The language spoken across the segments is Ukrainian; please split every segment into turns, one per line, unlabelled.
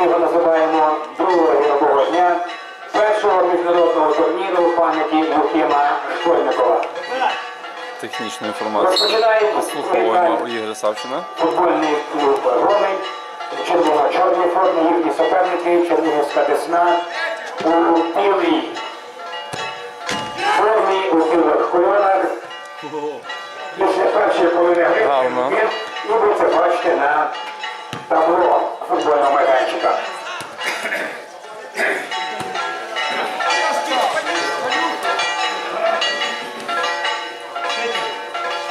ми його називаємо другого гірового дня першого міжнародного турніру пам'яті Юхима Школьникова.
Технічну інформацію послуховуємо у Ігоря Савчина.
Футбольний клуб Громий, червоно-чорній формі, їхні суперники, Чернігівська Десна у білій формі, у білих кольорах. Після першої половини гри і ви це бачите на табло футбольного майданчика.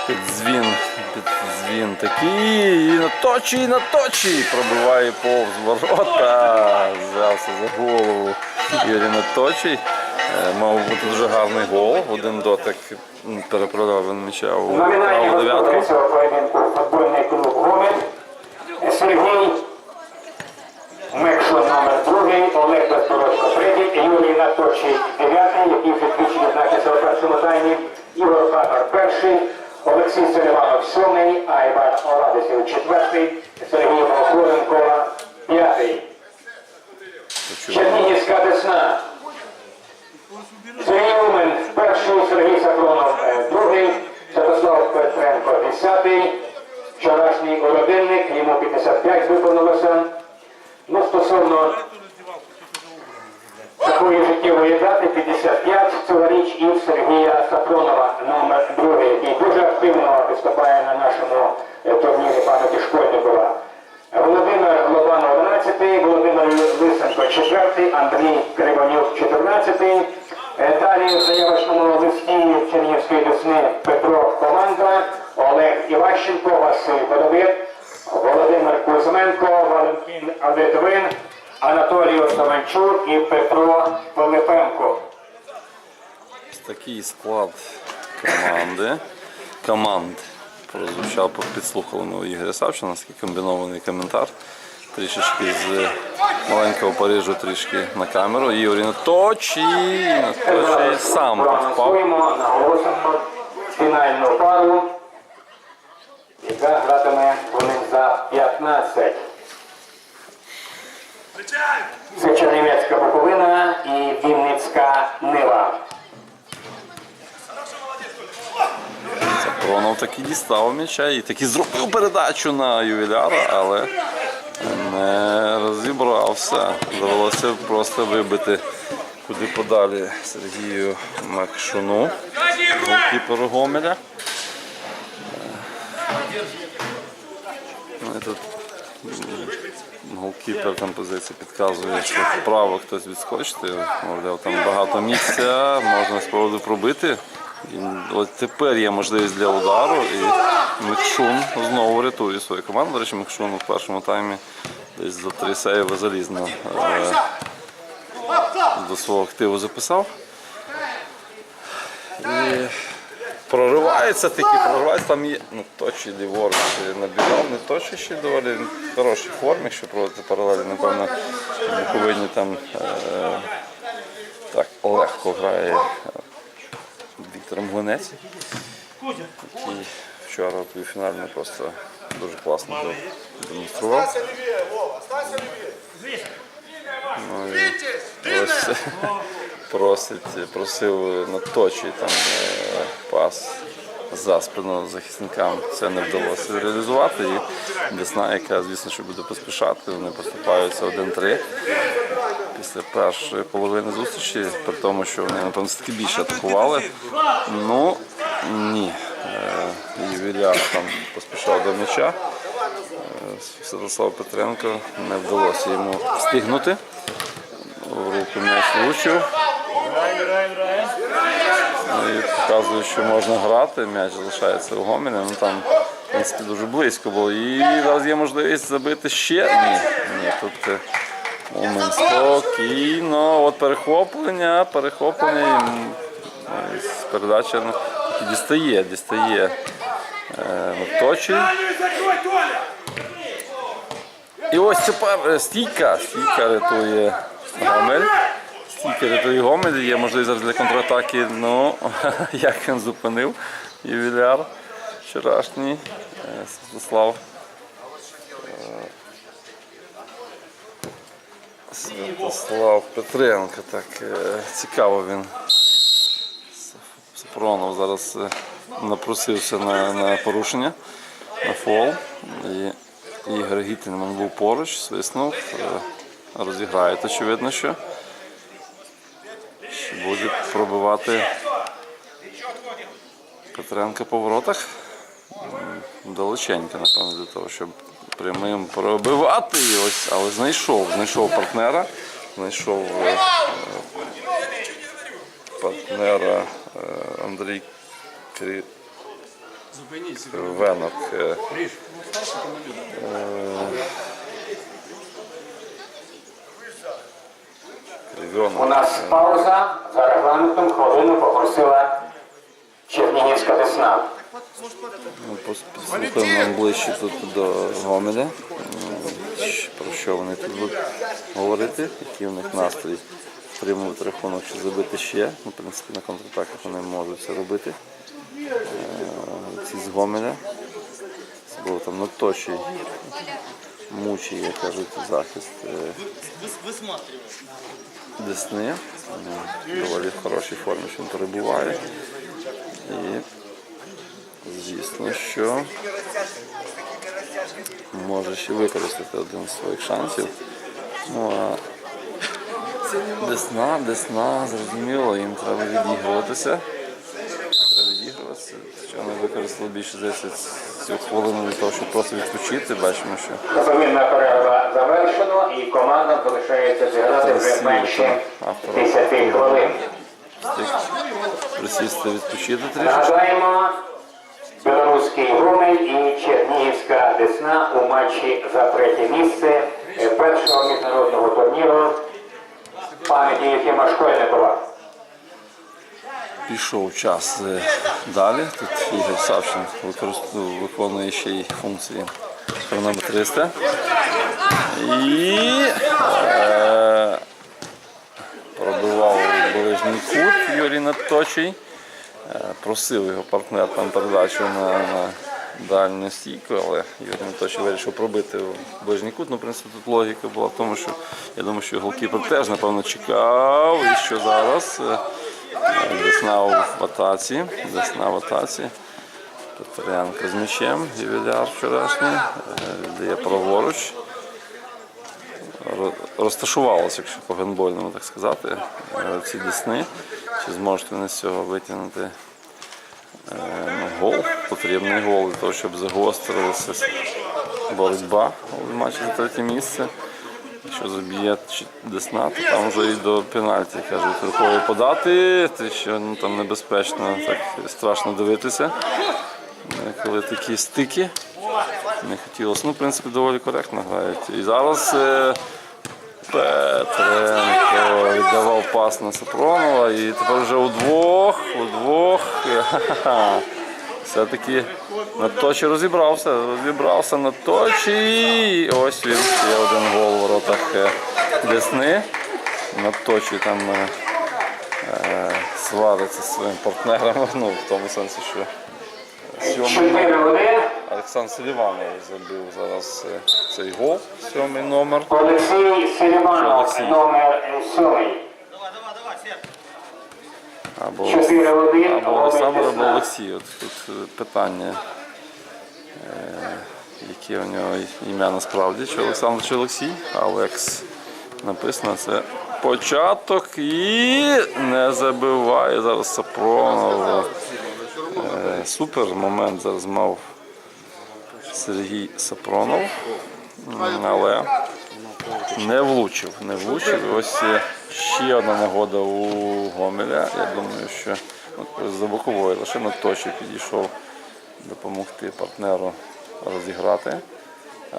Підзвін, підзвін такий, і на точі, і на точі. Пробиває повз ворота. Взявся за голову. Юрій Наточий. Е, Мав бути дуже гарний гол. Один дотик перепродав він м'яча у праву дев'ятку.
поєдинку футбольний клуб Гомель, Сергій другий, Олег Безбородько третій, Юрій Наточий дев'ятий, який вже двічі відзначився у першому таймі, Ігор Хагар перший, Олексій Селиванов сьомий, Айвар Оладисів четвертий, Сергій Прокуренко п'ятий. Чернігівська Десна. Сергій Умен перший, Сергій Сапронов е, другий, Святослав Петренко десятий, вчорашній уродинник, йому 55 виповнилося. Ну, стосовно такої життєвої дати 55 цьогоріч і Сергія Сапронова номер другий, який дуже активно виступає на нашому е, турнірі пам'яті Школьникова. Володимир Лобанов 11, Володимир Лисенко 4, Андрій Кривонюк 14. Е, Далі в заявочному листі Чернігівської Десни Петро Команда, Олег Іващенко, Василь Водовит, Володимир Кузьменко, Валентин Литвин, Анатолій Осаванчук і Петро Пилипенко.
Такий склад команди. Команд прозвучав по підслуханому Ігоря Савчина, комбінований коментар. Трішечки з маленького Парижу, трішки на камеру. Ігор на точі, на точі сам.
Проанонсуємо, наголосимо фінальну пару, яка гратиме вони за 15. Це Чернівецька Буковина і Вінницька Нива.
Пронов таки дістав м'яча і таки зробив передачу на ювіляра, але не розібрався. Довелося просто вибити куди подалі Сергію Макшуну, голкіперу Гомеля. Ну, тут голкіпер там позиція підказує, що вправо хтось відскочити. Мовляв, там багато місця, можна спробувати пробити. І от тепер є можливість для удару. І Микшун знову рятує свою команду. До речі, Микшун у першому таймі десь за три сейви залізно е, до свого активу записав. Проривається таки, проривається, там є ну, точі ліворуч набігав, не точі ще доволі він в хорошій формі, якщо проводити паралелі, напевно, в Буковині там е, так легко грає е, Віктор Мгунець, який вчора півфіналі просто дуже класно демонстрував.
Останься левее.
Ось просить, просив на точі там е, пас за спину захисникам. Це не вдалося реалізувати. І Десна, яка, звісно, що буде поспішати, вони поступаються 1-3 після першої половини зустрічі, при тому, що вони, напевно, все-таки більше атакували. Ну, ні. Е, Ювіляр там поспішав до м'яча. Е, Святослав Петренко не вдалося йому встигнути. В руку м'яч влучив. І показує, що можна грати, м'яч залишається у Гомелі, ну там в принципі дуже близько було. І зараз є можливість забити ще. Ні, ні, тут е, момент спокійно. От перехоплення, перехоплення. і, Передача ну, дістає, дістає е, І ось тепер е, стійка, стійка рятує Гомель. Стійка рятує Гомель, є можливість зараз для контратаки. Ну, як він зупинив ювіляр вчорашній е, Святослав. Е, Святослав Петренко, так е, цікаво він. Сапронов зараз напросився на, на порушення, на фол. І Ігор Гітінман був поруч, свиснув, розіграють, очевидно, що. Пробивати Петренко по воротах. Далеченько, напевно, для того, щоб прямим пробивати. І ось, але знайшов, знайшов партнера, знайшов е, партнера е, Андрій Крі... Венок.
У нас пауза. За регламентом хвилину попросила Чернігівська Десна.
Ми пос- ближче тут до Гомеля. Про що вони тут будуть говорити, які в них настрій втримувати рахунок, чи забити ще. Ну, в принципі, на контратаках вони можуть це робити. Е, Ці з Гомеля. Особливо там Наточий, мучий, як кажуть, захист е, Десни. Доволі в хорошій формі, що він перебуває. І Звісно, що може ще використати один з своїх шансів. Ну а Десна, Десна, зрозуміло, їм треба відігруватися. Відігруватися. Що використали більше здається, цю хвилину для того, щоб просто відпочити. Бачимо, що
Повинна перерва завершено і команда залишається зіграти вже менше 10 хвилин.
присісти відпочити трішки.
Нагадаємо, білоруський Гомель і Чернігівська Десна у матчі за третє місце першого міжнародного турніру пам'яті Єфіма Школьникова.
Пішов час е, далі. Тут Ігор Савчин виконує ще й функції хронометриста. І е, пробивав ближній кут Юрій Надточий. Е, просив його партнер там передачу на, на дальню стійку, але Юрій Надточий вирішив пробити в ближній кут. Ну, в принципі, тут логіка була в тому, що я думаю, що голкіпер теж, напевно, чекав, і що зараз. е, Десна в атаці, Десна в атаці. Петренко з м'ячем, ювіляр вчорашній, е, віддає праворуч. Ро- Розташувалося, якщо по гандбольному так сказати, е, ці Десни. Чи зможуть вони з цього витягнути е, ну, гол, потрібний гол для того, щоб загострилася боротьба у матчі за третє місце. Якщо заб'є Десна, то там вже і до пенальті кажуть, рукою подати, те, що ну, там небезпечно, так страшно дивитися. Е, Коли такі стики не хотілося. Ну, в принципі, доволі коректно грають. І зараз е, Петренко віддавав пас на Сапронова і тепер вже удвох, удвох. Ха-ха-ха. Все-таки на точі розібрався, розібрався на точі. І ось він, ще один гол в воротах е, Десни. На точі там е, е, свариться зі своїм партнером, ну, в тому сенсі, що сьомий
4-1.
Олександр Селіванов забив зараз е, цей гол, сьомий номер.
Олексій Селіманов,
Олексій.
номер 7.
Або,
4-1.
або Олександр, або Олексій. От тут е, питання, е, яке у нього ім'я насправді, чи Олександр, чи Олексій. Алекс написано, це початок і не забиває зараз Сапронов. Е, Супер момент зараз мав Сергій Сапронов, але не влучив. Не влучив. Ось ще одна нагода у Гомеля. Я думаю, що от за боковою лише на точі підійшов допомогти партнеру розіграти.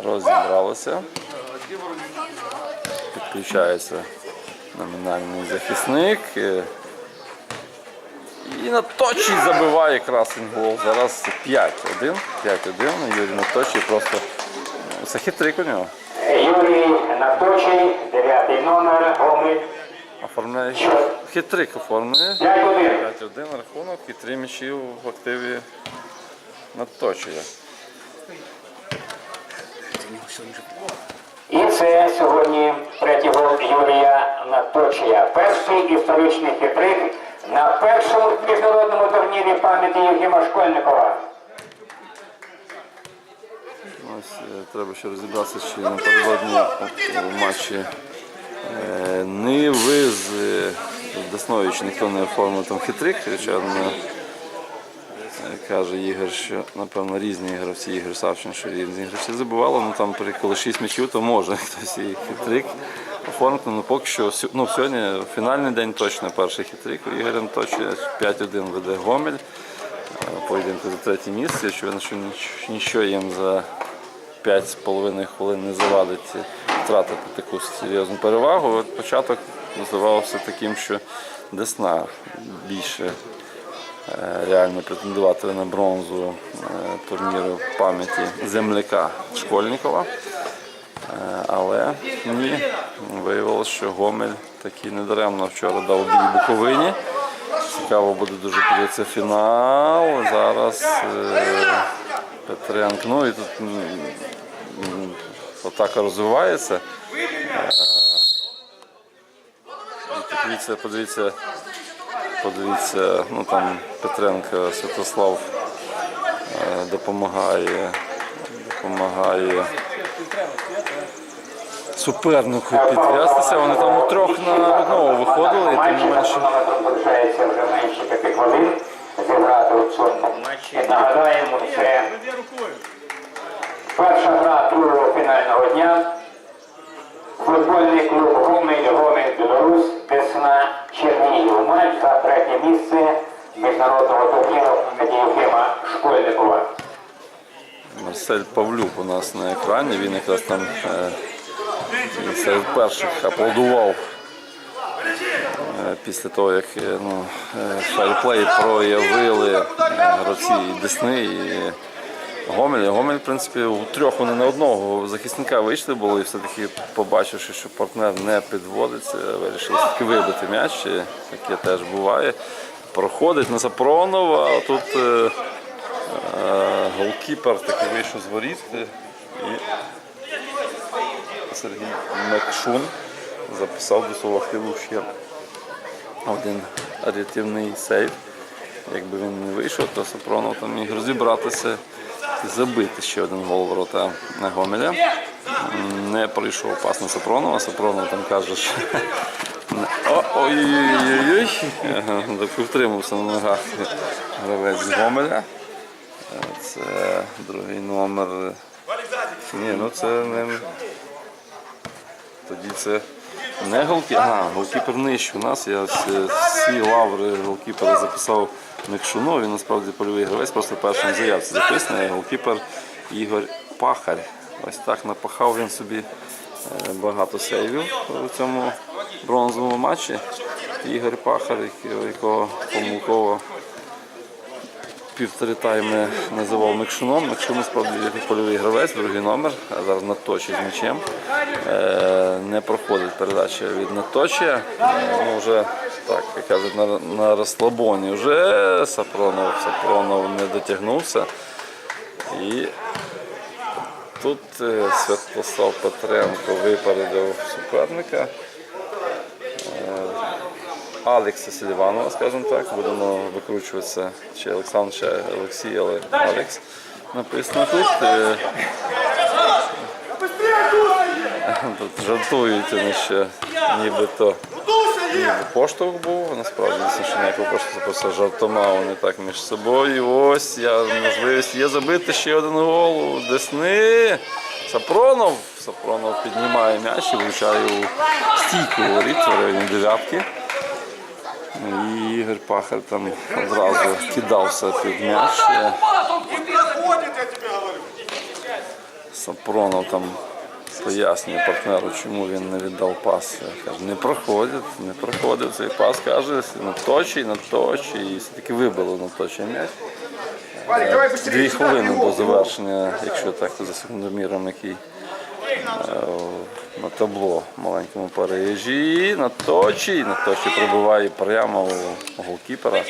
Розібралися. Підключається номінальний захисник. І на точі забиває красень гол. Зараз 5-1. 5-1. Юрій Наточий просто ну, це хитрик у нього.
Юрій Наточий, 9 номер, Гомель.
Оформляє хитрик оформлює.
5-1.
5-1 рахунок і три м'ячі в активі Наточія.
І це сьогодні третій гол Юрія Наточія. Перший історичний хитрик на першому міжнародному турнірі пам'яті Євгема Школьникова.
Ось е, треба ще розібратися, чи напередодні у матчі е, Ниви з Десною, чи ніхто не оформив там хитрик. Звичайно, е, каже Ігор, що напевно різні гравці, Ігор Савчин, що різні гравці забивали, ну там коли 6 м'ячів, то може хтось і хитрик оформити. Ну поки що ну, сьогодні фінальний день точно перший хитрик. У Ігоря точно 5-1 веде Гомель. Е, Поєдинку за третє місце. Очевидно, що ніч- нічого їм за 5,5 хвилин не завадить втратити таку серйозну перевагу. От початок здавався таким, що Десна більше е, реально претендувати на бронзу е, турніру пам'яті земляка Школьникова. Е, Але ні, виявилося, що Гомель таки недаремно вчора дав бій Буковині. Цікаво буде дуже подивитися фінал. Зараз Петренко. Ну і тут м, розвивається. Е, Подивіться, подивіться, подивіться, ну там Петренко Святослав е, допомагає, допомагає супернику підв'язатися. Вони там у трьох на одного виходили, і тим не менше.
зіграти у цьому матчі. Нагадаємо, це. Перша гра другого фінального дня. Футбольний клуб Гомель, Гомель, Білорусь, Десна, Чернігів. Матч за третє місце міжнародного турніру пам'яті Євгема Школьникова.
Марсель Павлюк у нас на екрані. Він якраз там серед перших аплодував е, після того, як е, ну, е, проявили гравці і Десни Гомель. Гомель, в принципі, у трьох вони на одного захисника вийшли були і все-таки побачивши, що партнер не підводиться, вирішили все-таки вибити м'яч. І Таке теж буває. Проходить на Сапронова, а тут е, Е, Голкіпер такий вийшов з воріт е, і Сергій Мекшун записав до свого хилу ще один рятівний сейв. Якби він не вийшов, то Сапронов там міг розібратися забити ще один гол ворота на Гомеля. Не пройшов пас на Сапронова. Сапронов там каже, що Ой-ой-ой, втримався на ногах гравець Гомеля. Це другий номер. Ні, ну це не. Тоді це не голкіпер. Ага, голкіпер нижче. У нас я всі, лаври голкіпера записав Микшуну. Він насправді польовий гравець, просто першим заявці записаний. Голкіпер Ігор Пахар. Ось так напахав він собі е, багато сейвів у цьому бронзовому матчі. Ігор Пахар, якого помилково півтори тайми називав Микшуном. Микшун насправді польовий гравець, другий номер, а зараз Наточі з м'ячем. Е, Не проходить передача від Наточія. Ну, вже так, як кажуть, на, на розслабоні. Вже Сапронов, Сапронов не дотягнувся. І тут е, Святослав Петренко випередив суперника. Алекса Селіванова, скажімо так, будемо викручуватися, чи Олександр, чи Олексій, але Алекс написано тут. Е, Тут жартують вони ще нібито ніби поштовх був, насправді що ніякого поштовху, просто жартома вони так між собою. Ось я можливість є забити ще один гол у Десни. Сапронов. Сапронов піднімає м'яч і влучає у стійку воріт в районі дев'ятки. І Ігор Пахар там одразу кидався під м'яч. Сапронов там пояснює партнеру, чому він не віддав пас. Каже, не проходить, не проходив цей пас, каже, наточий, наточий, і все-таки вибило наточий м'яч.
Быстрее.
Дві хвилини до завершення, якщо так, то за секундоміром, який е, на табло маленькому Парижі. Наточий, наточий пробиває прямо у голкіпера.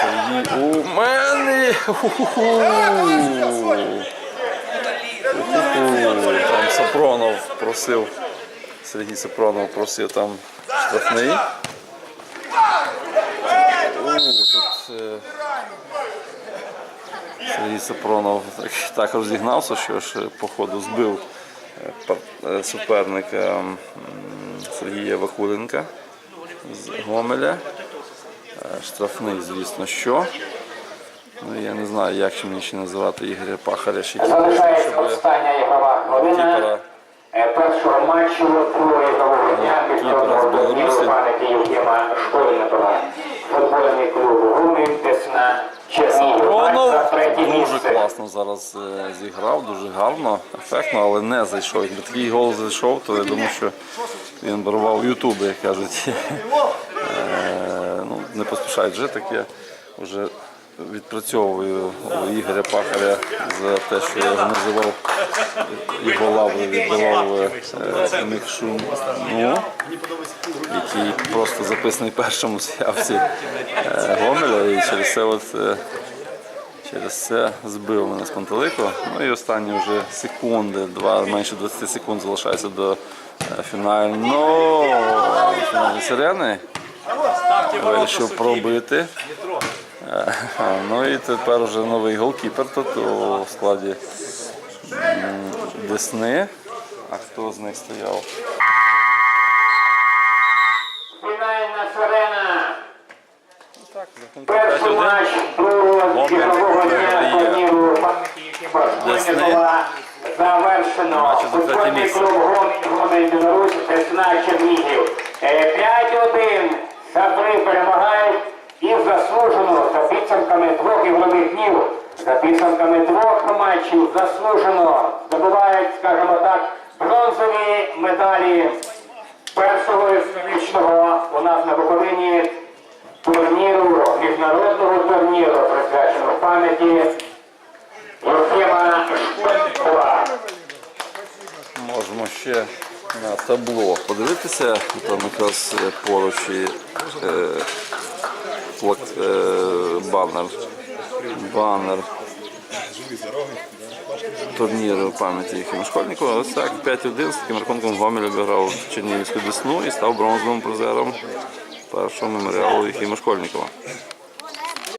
Сергій у мене. Ху-ху-ху. Сапронов просив, Сергій Сапронов просив там штрафний. Тут е, Сергій Сапронов так, так розігнався, що ж по ходу збив е, е, суперника Сергія Вакуленка з Гомеля. Е, Штрафний, звісно, що. Ну, я не знаю, як ще мені ще називати Ігоря Пахаря, ще
Залишається остання ігрова хвилина першого матчу другого ігрового дня міжнародного турніру пам'яті Євгема Школьникова. Футбольний клуб Гумів, Десна, За третє
Дуже класно зараз е, зіграв, дуже гарно, ефектно, але не зайшов. Якби такий гол зайшов, то я думаю, що він барував ютуби, як кажуть. Е, ну, не поспішають вже таке. Вже відпрацьовую Ігоря Пахаря за те, що я його називав його лаври відбивав е, Мікшун, ну, який просто записаний першому з'явці е, Гомеля і через це от. е, Через це збив мене з пантелику. Ну і останні вже секунди, два, менше 20 секунд залишається до е, фінального фінальної сирени. Вирішив пробити. Ну і тепер вже новий голкіпер тут у складі Десни. А хто з них стояв?
Фінальна сирена.
Так,
Перший матч другого
Момент
дня турніру Школьникова завершено. Футбольний клуб Гомель Гомель Білорусь, Десна Чернігів. Е, 5-1. Сабри перемагають заслужено за підсумками двох ігрових днів. За підсумками двох матчів заслужено здобувають, скажімо так, бронзові медалі першого історичного у нас на Буковині турніру, міжнародного турніру, присвяченого пам'яті Євгема Школьникова.
Можемо ще на табло подивитися. Там якраз е, поруч і е, плак- е, банер. Банер турніру пам'яті Школьникова. Ось так 5-1 з таким рахунком Гомель обіграв Чернігівську Десну і став бронзовим призером першого меморіалу Єхима Школьникова.